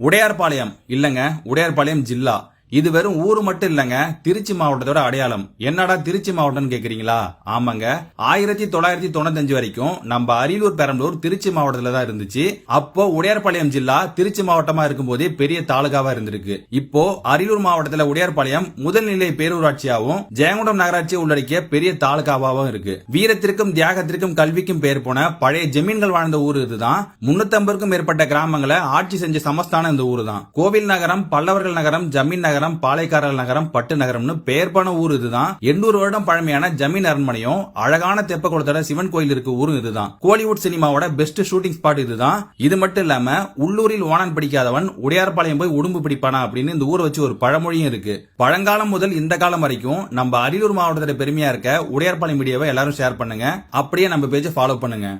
உடையார்பாளையம் இல்லைங்க உடையார்பாளையம் ஜில்லா. இது வெறும் ஊர் மட்டும் இல்லங்க திருச்சி மாவட்டத்தோட அடையாளம். என்னடா திருச்சி மாவட்டம்னு கேக்குறீங்களா? ஆமாங்க. ஆயிரத்தி தொள்ளாயிரத்தி தொண்ணூத்தஞ்சு வரைக்கும் நம்ம அரியலூர் பெரம்பலூர் திருச்சி மாவட்டத்துல தான் இருந்துச்சு. அப்போ உடையார்பாளையம் ஜில்லா திருச்சி மாவட்டமா இருக்கும்போதே பெரிய தாலுகாவா இருந்திருக்கு. இப்போ அரியலூர் மாவட்டத்துல உடையார்பாளையம் முதல்நிலை பேரூராட்சியாவும் ஜெயங்குண்டம் நகராட்சி உள்ளடக்கிய பெரிய தாலுகாவாவும் இருக்கு. வீரத்திற்கும் தியாகத்திற்கும் கல்விக்கும் பெயர் போன பழைய ஜமீன்கள் வாழ்ந்த ஊர் இதுதான். முன்னூத்தம்பதுக்கும் மேற்பட்ட கிராமங்களை ஆட்சி செஞ்ச சமஸ்தானம் இந்த ஊர் தான் கோவில் நகரம் பல்லவர்கள் நகரம் ஜமீன் நகரம் நகரம் பாளையக்காரர்கள் நகரம் பட்டு நகரம்னு பெயர் போன ஊர் இதுதான். எண்ணூறு வருடம் பழமையான ஜமீன் அரண்மனையும் அழகான தெப்பக்குளத்தோட சிவன் கோயில் இருக்கு ஊரும் இதுதான். கோலிவுட் சினிமாவோட பெஸ்ட் ஷூட்டிங் ஸ்பாட் இதுதான். இது மட்டும் இல்லாம உள்ளூரில் ஓனான் பிடிக்காதவன் உடையார்பாளையம் போய் உடும்பு பிடிப்பானா அப்படின்னு இந்த ஊரை வச்சு ஒரு பழமொழியும் இருக்கு. பழங்காலம் முதல் இந்த காலம் வரைக்கும் நம்ம அரியலூர் மாவட்டத்தில் பெருமையா இருக்க உடையார்பாளையம் மீடியாவை எல்லாரும் ஷேர் பண்ணுங்க. அப்படியே நம்ம பேஜை ஃபாலோ பண்ணுங்க.